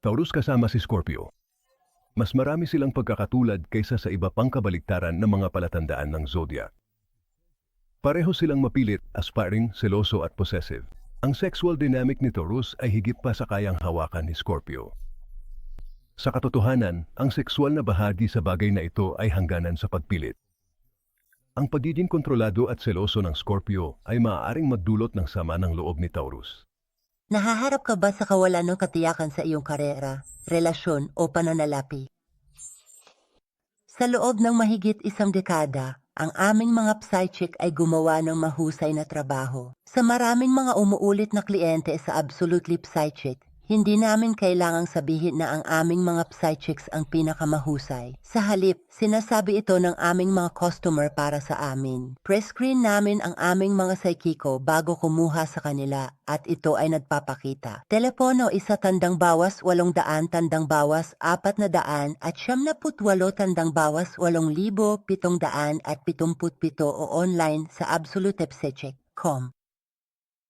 Taurus kasama si Scorpio. Mas marami silang pagkakatulad kaysa sa iba pang kabaliktaran ng mga palatandaan ng zodiac. Pareho silang mapilit, aspiring, seloso at possessive. Ang sexual dynamic ni Taurus ay higit pa sa kayang hawakan ni Scorpio. Sa katotohanan, ang sexual na bahagi sa bagay na ito ay hangganan sa pagpilit. Ang pagiging kontrolado at seloso ng Scorpio ay maaaring magdulot ng sama ng loob ni Taurus. Nahaharap ka ba sa kawalan ng katiyakan sa iyong karera, relasyon o pananalapi? Sa loob ng mahigit isang dekada, ang aming mga psychic ay gumawa ng mahusay na trabaho. Sa maraming mga umuulit na kliyente sa Absolutely Psychic, hindi namin kailangang sabihin na ang aming mga psychics ang pinakamahusay. Sa halip, sinasabi ito ng aming mga customer para sa amin. Prescreen namin ang aming mga psychico bago kumuha sa kanila at ito ay nagpapakita. Telepono isa tandang bawas walong daan tandang bawas apat na daan at siyam na putwalo tandang bawas walong libo pitong daan at pitumput pito o online sa absolutepsechek.com.